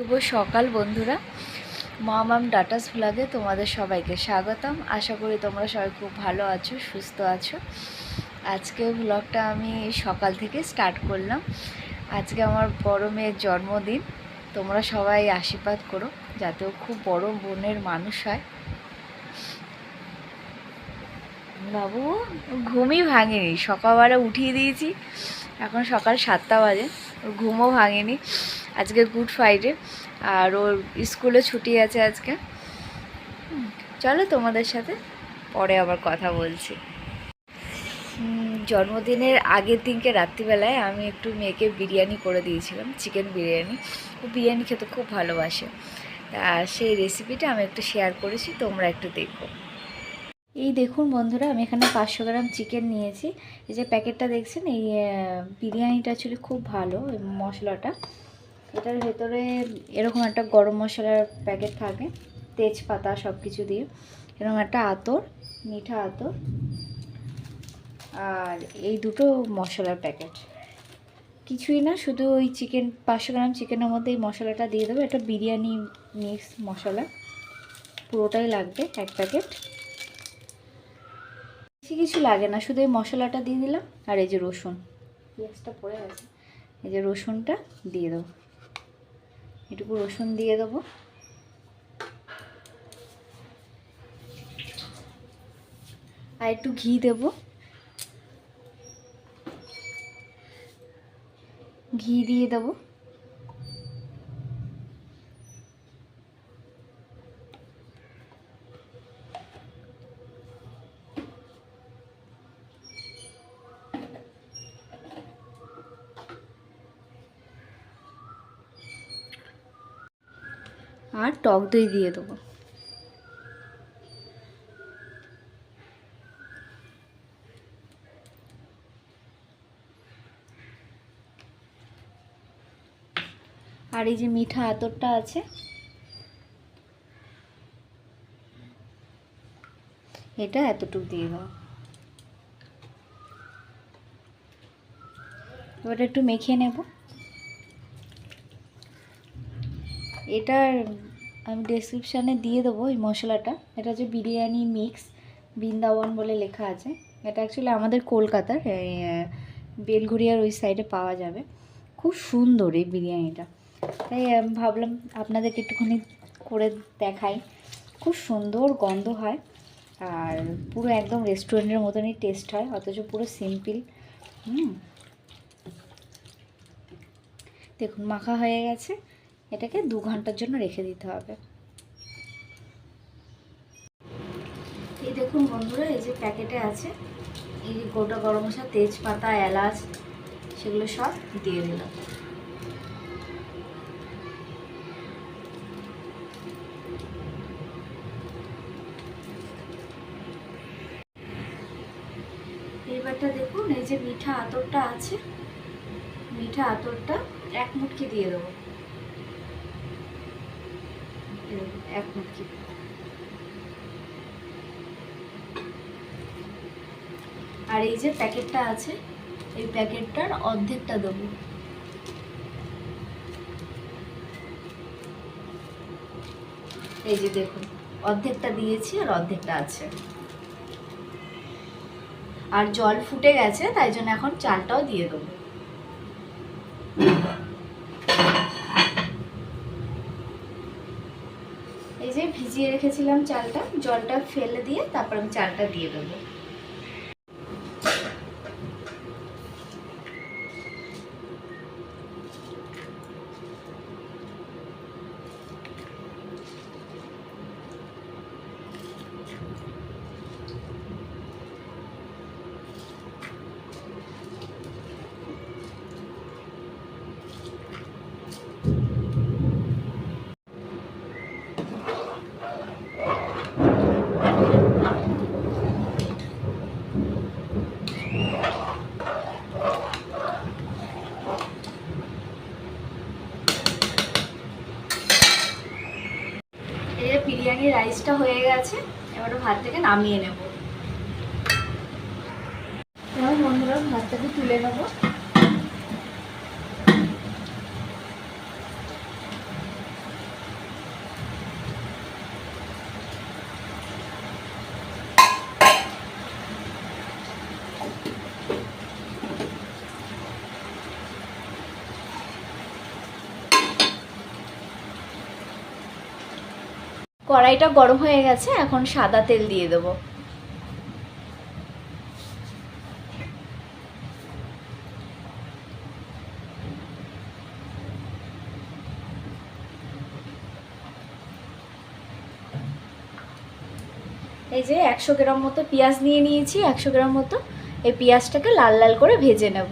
শুভ সকাল বন্ধুরা। মামাম ডাটাস ভ্লগে তোমাদের সবাইকে স্বাগতম। আশা করি তোমরা সবাই খুব ভালো আছো, সুস্থ আছো। আজকে ভ্লগটা আমি সকাল থেকে স্টার্ট করলাম। আজকে আমার বড় মেয়ের জন্মদিন। তোমরা সবাই আশীর্বাদ করো, যাতে ও খুব বড় বোনের মানুষ হয়। বাবু, ঘুমই ভাঙেনি। সকালবেলা উঠিয়ে দিয়েছি। এখন সকাল সাতটা বাজে। ঘুমও ভাঙেনি। আজকে গুড ফ্রাইডে, আর ওর স্কুলে ছুটি আছে আজকে। চলো তোমাদের সাথে পরে আবার কথা বলছি। জন্মদিনের আগের দিনকে রাত্রিবেলায় আমি একটু মেয়েকে বিরিয়ানি করে দিয়েছিলাম, চিকেন বিরিয়ানি। ও বিরিয়ানি খেতে খুব ভালোবাসে। সেই রেসিপিটা আমি একটু শেয়ার করেছি, তোমরা একটু দেখো। এই দেখুন বন্ধুরা, আমি এখানে পাঁচশো গ্রাম চিকেন নিয়েছি। এই যে প্যাকেটটা দেখছেন, এই বিরিয়ানিটা অ্যাকচুয়ালি খুব ভালো মশলাটা। এটার ভেতরে এরকম একটা গরম মশলার প্যাকেট থাকে, তেজপাতা সব কিছু দিয়ে। এরকম একটা আতর, মিঠা আতর। আর এই দুটো মশলার প্যাকেট কিছুই না, শুধু ওই চিকেন পাঁচশো গ্রাম চিকেনের মধ্যে এই মশলাটা দিয়ে দেবো। এটা বিরিয়ানি মিক্স মশলা। পুরোটাই লাগবে, এক প্যাকেট বেশি কিছু লাগে না, শুধু এই মশলাটা দিয়ে দিলাম। আর এই যে রসুন। পেঁয়াজটা পড়ে আছে এই যে রসুনটা দিয়ে দেবো। এটুকু রসুন দিয়ে দেবো। আর একটু ঘি দেব। ঘি দিয়ে দেবো আর টক দই দিয়ে দেবো। আর এই যে মিঠা আতরটা আছে। এটা এতটুকু দিয়ে দাও। এবার একটু মেখে নেব। এটার আমি ডেসক্রিপশানে দিয়ে দেবো এই মশলাটা। এটা হচ্ছে বিরিয়ানি মিক্স বৃন্দাবন বলে লেখা আছে। এটা অ্যাকচুয়ালি আমাদের কলকাতার বেলঘরিয়ার ওই সাইডে পাওয়া যাবে। খুব সুন্দর এই বিরিয়ানিটা। তাই ভাবলাম আপনাদেরকে একটুখানি করে দেখাই। খুব সুন্দর গন্ধ হয় আর পুরো একদম রেস্টুরেন্টের মতনই টেস্ট হয়, অথচ পুরো সিম্পল হুম। দেখুন, মাখা হয়ে গেছে। এটাকে দু ঘণ্টার জন্য রেখে দিতে হবে। এই দেখুন বন্ধুরা, এই যে প্যাকেটে আছে, এই গোটা গরম মশলা, তেজপাতা, এলাচ, সেগুলো সব দিয়ে দিলাম। এইবারটা দেখুন, এই যে মিঠা আতরটা আছে, মিঠা আতরটা এক মুটকি দিয়ে দেবো। আর এই যে প্যাকেটটা আছে, এই প্যাকেটটার অর্ধেকটা দেবো। এই যে দেখুন, অর্ধেকটা দিয়েছি আর অর্ধেকটা আছে। আর জল ফুটে গেছে, তাই জন্য এখন চালটাও দিয়ে দেবো এই যে ভিজিয়ে রেখেছিলাম চালটা জলটা ফেলে দিয়ে তারপর আমি চালটা দিয়ে দেবো এই যে বিরিয়ানি রাইসটা হয়ে গেছে এবার ভাত থেকে নামিয়ে নেব। বন্ধুরা ভাতটাকে তুলে নেব। কড়াইটা গরম হয়ে গেছে, এখন সাদা তেল দিয়ে দেবো। এই যে একশো গ্রাম মতো পেঁয়াজ নিয়ে নিয়েছি, একশো গ্রাম মতো এই পেঁয়াজটাকে লাল লাল করে ভেজে নেব।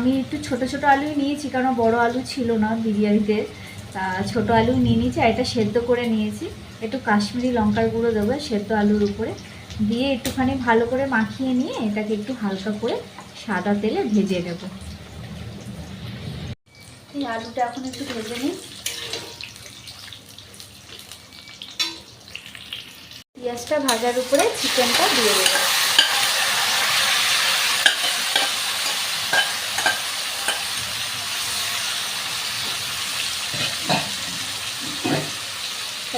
আমি একটু ছোট ছোট আলুই নিয়েছি, কারণ বড় আলু ছিল না বিরিয়ানিতে। তা ছোট আলু নিয়ে নিয়েছি, আর এটা সেদ্ধ করে নিয়েছি। একটু কাশ্মীরি লঙ্কার গুঁড়ো দেবো সেদ্ধ আলুর উপরে। দিয়ে একটুখানি ভালো করে মাখিয়ে নিয়ে এটাকে একটু হালকা করে সাদা তেলে ভেজে নেব। এই আলুটা এখন একটু ভেজে নিই। পেঁয়াজটা ভাজার উপরে চিকেনটা দিয়ে দেবো।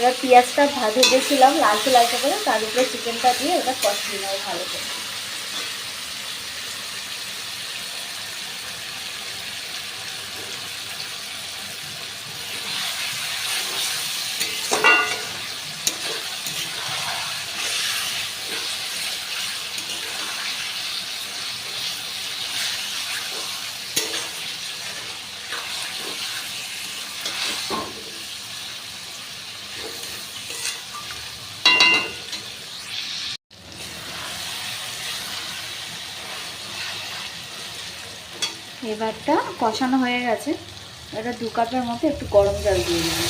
এবার পেঁয়াজটা ভাজে ভেজেছিলাম লালচে লালচে করে, তার উপরে চিকেনটা দিয়ে ওটা কষিয়ে নেব ভালো করে। এবারটা কষানো হয়ে গেছে। এটা দু কাপের মতো একটু গরম জল দিয়ে দেবো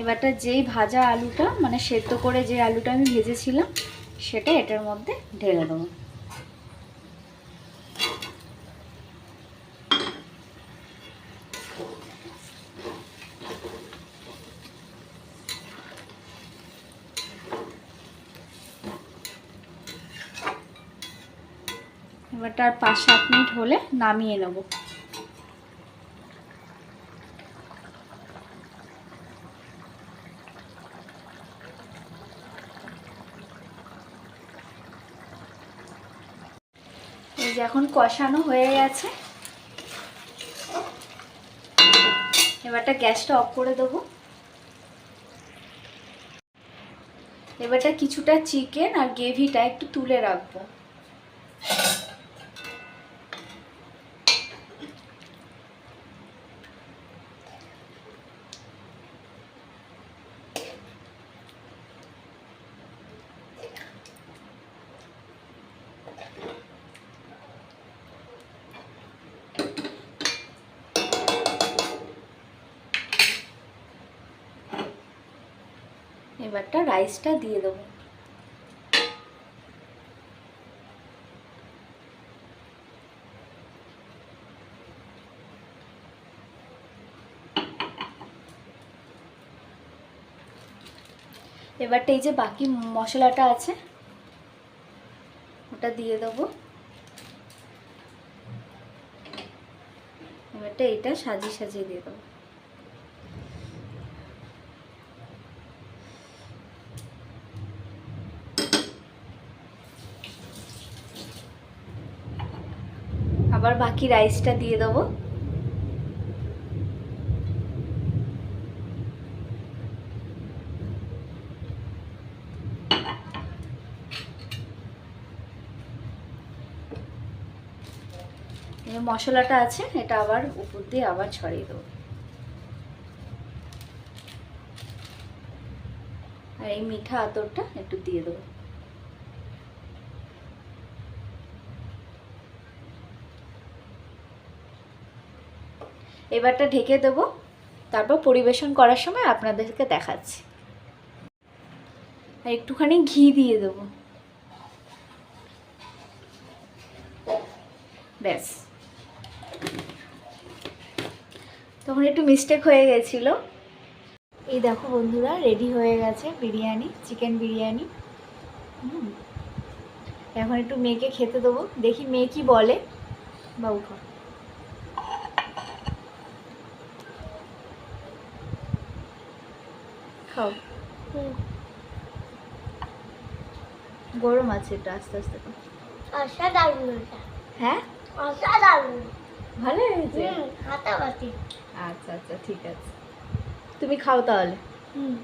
এবারটা যেই ভাজা আলুটা মানে সেদ্ধ করে যে আলুটা আমি ভেজেছিলাম, সেটা এটার মধ্যে ঢেলে দেবো। এবারটা আর পাঁচ সাত মিনিট হলে নামিয়ে নেব। এই যে এখন কষানো হয়ে গেছে। এবারটা গ্যাসটা অফ করে দেবো। এবারটা কিছুটা চিকেন আর গ্রেভিটা একটু তুলে রাখব। এবারটা রাইসটা দিয়ে দেবো। এবারটা এই যে বাকি মশলাটা আছে, ওটা দিয়ে দেবো। এবারটা এটা সাজিয়ে সাজিয়ে দিয়ে দেবো। আবার বাকি রাইসটা দিয়ে দেবো। মশলাটা আছে, এটা আবার উপর দিয়ে আবার ছড়িয়ে দেবো। আর এই মিঠা আতরটা একটু দিয়ে দেবো। এবারটা ঢেকে দেব। তারপর পরিবেশন করার সময় আপনাদেরকে দেখাচ্ছি। আর একটুখানি ঘি দিয়ে দেব। ব্যাস। তখন একটু মিস্টেক হয়ে গেছিল। এই দেখো বন্ধুরা রেডি হয়ে গেছে বিরিয়ানি চিকেন বিরিয়ানি। এখন একটু মেয়েকে খেতে দেবো। দেখি মেয়ে কি বলে। বা উঠো খাও। গরম আছে একটু আস্তে আস্তে এটা। হ্যাঁ? ভালো হয়েছে? আচ্ছা আচ্ছা ঠিক আছে। তুমি খাও তাহলে। হুম।